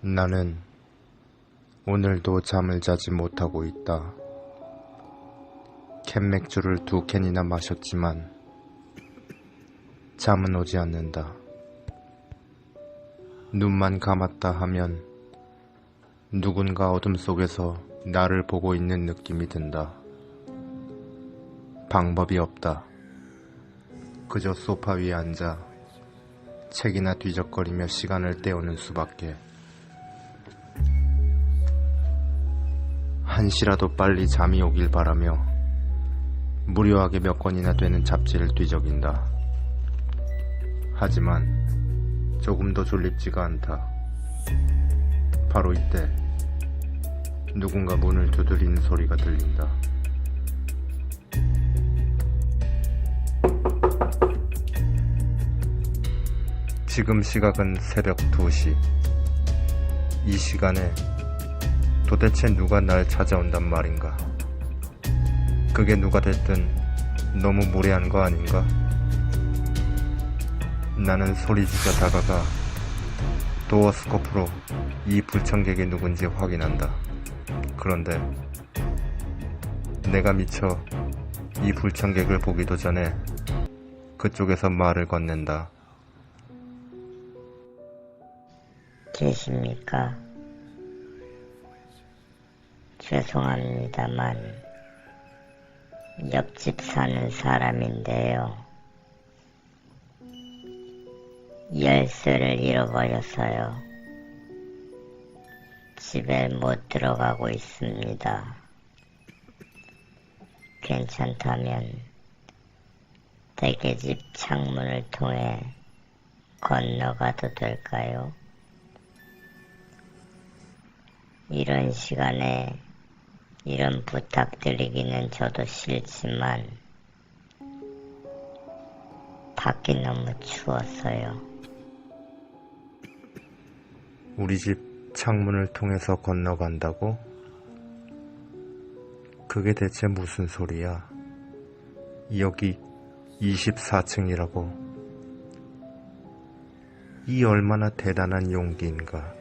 나는 오늘도 잠을 자지 못하고 있다. 캔 맥주를 두 캔이나 마셨지만 잠은 오지 않는다. 눈만 감았다 하면 누군가 어둠 속에서 나를 보고 있는 느낌이 든다. 방법이 없다. 그저 소파 위에 앉아 책이나 뒤적거리며 시간을 때우는 수밖에. 한시라도 빨리 잠이 오길 바라며 무료하게 몇 권이나 되는 잡지를 뒤적인다. 하지만 조금도 졸립지가 않다. 바로 이때 누군가 문을 두드리는 소리가 들린다. 지금 시각은 새벽 2시. 이 시간에 도대체 누가 날 찾아온단 말인가? 그게 누가 됐든 너무 무례한 거 아닌가? 나는 소리지며 다가가 도어 스코프로 이 불청객이 누군지 확인한다. 그런데 내가 미쳐 이 불청객을 보기도 전에 그쪽에서 말을 건넨다. 계십니까? 죄송합니다만, 옆집 사는 사람인데요. 열쇠를 잃어버려서요. 집에 못 들어가고 있습니다. 괜찮다면, 대게집 창문을 통해 건너가도 될까요? 이런 시간에 이런 부탁드리기는 저도 싫지만 밖이 너무 추웠어요. 우리 집 창문을 통해서 건너간다고? 그게 대체 무슨 소리야? 여기 24층이라고. 이 얼마나 대단한 용기인가.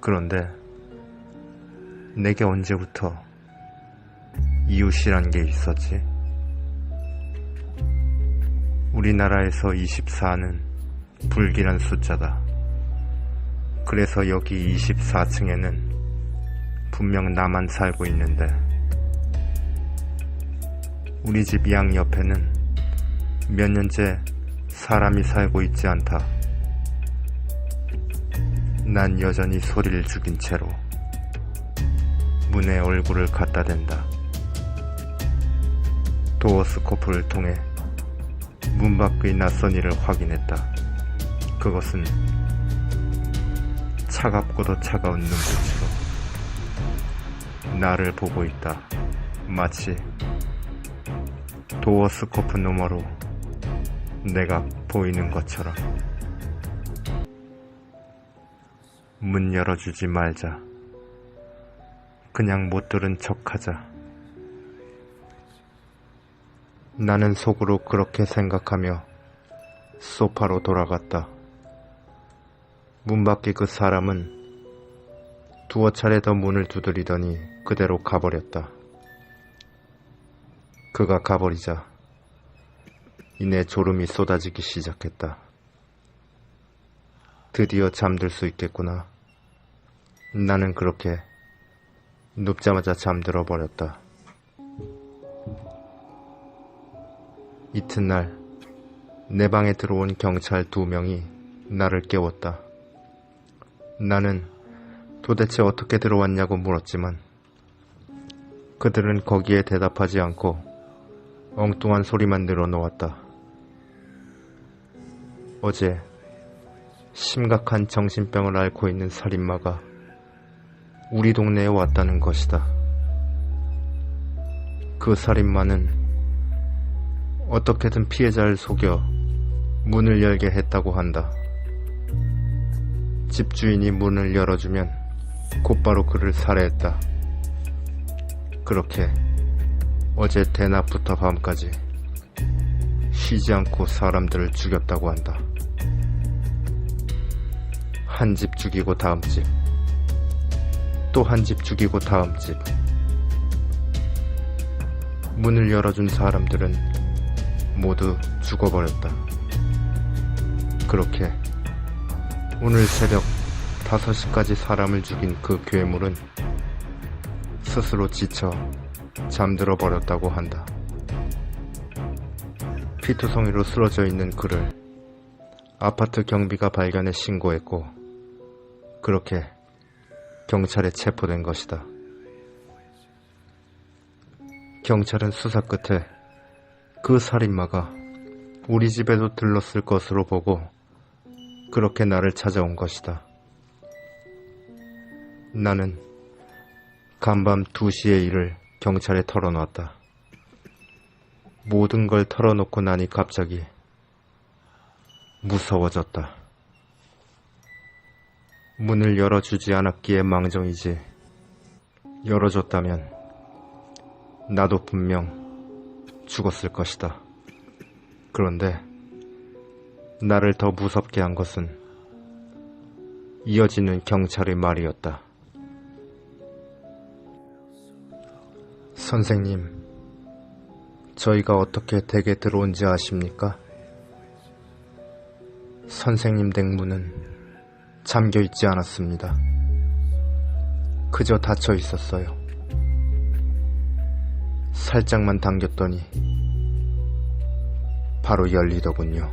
그런데 내게 언제부터 이웃이란 게 있었지? 우리나라에서 24는 불길한 숫자다. 그래서 여기 24층에는 분명 나만 살고 있는데 우리 집 양 옆에는 몇 년째 사람이 살고 있지 않다. 난 여전히 소리를 죽인 채로 문에 얼굴을 갖다 댄다. 도어 스코프를 통해 문 밖의 낯선 이를 확인했다. 그것은 차갑고도 차가운 눈빛으로 나를 보고 있다. 마치 도어 스코프 너머로 내가 보이는 것처럼. 문 열어주지 말자. 그냥 못 들은 척 하자. 나는 속으로 그렇게 생각하며 소파로 돌아갔다. 문 밖의 그 사람은 두어 차례 더 문을 두드리더니 그대로 가버렸다. 그가 가버리자 이내 졸음이 쏟아지기 시작했다. 드디어 잠들 수 있겠구나. 나는 그렇게 눕자마자 잠들어 버렸다. 이튿날 내 방에 들어온 경찰 두 명이 나를 깨웠다. 나는 도대체 어떻게 들어왔냐고 물었지만 그들은 거기에 대답하지 않고 엉뚱한 소리만 늘어놓았다. 어제 심각한 정신병을 앓고 있는 살인마가 우리 동네에 왔다는 것이다. 그 살인마는 어떻게든 피해자를 속여 문을 열게 했다고 한다. 집주인이 문을 열어주면 곧바로 그를 살해했다. 그렇게 어제 대낮부터 밤까지 쉬지 않고 사람들을 죽였다고 한다. 한 집 죽이고 다음 집. 또 한 집 죽이고 다음 집. 문을 열어준 사람들은 모두 죽어버렸다. 그렇게 오늘 새벽 5시까지 사람을 죽인 그 괴물은 스스로 지쳐 잠들어 버렸다고 한다. 피투성이로 쓰러져 있는 그를 아파트 경비가 발견해 신고했고, 그렇게 경찰에 체포된 것이다. 경찰은 수사 끝에 그 살인마가 우리 집에도 들렀을 것으로 보고 그렇게 나를 찾아온 것이다. 나는 간밤 2시의 일을 경찰에 털어놓았다. 모든 걸 털어놓고 나니 갑자기 무서워졌다. 문을 열어주지 않았기에 망정이지. 열어줬다면 나도 분명 죽었을 것이다. 그런데 나를 더 무섭게 한 것은 이어지는 경찰의 말이었다. 선생님, 저희가 어떻게 댁에 들어온지 아십니까? 선생님 댁 문은 잠겨 있지 않았습니다. 그저 닫혀 있었어요. 살짝만 당겼더니 바로 열리더군요.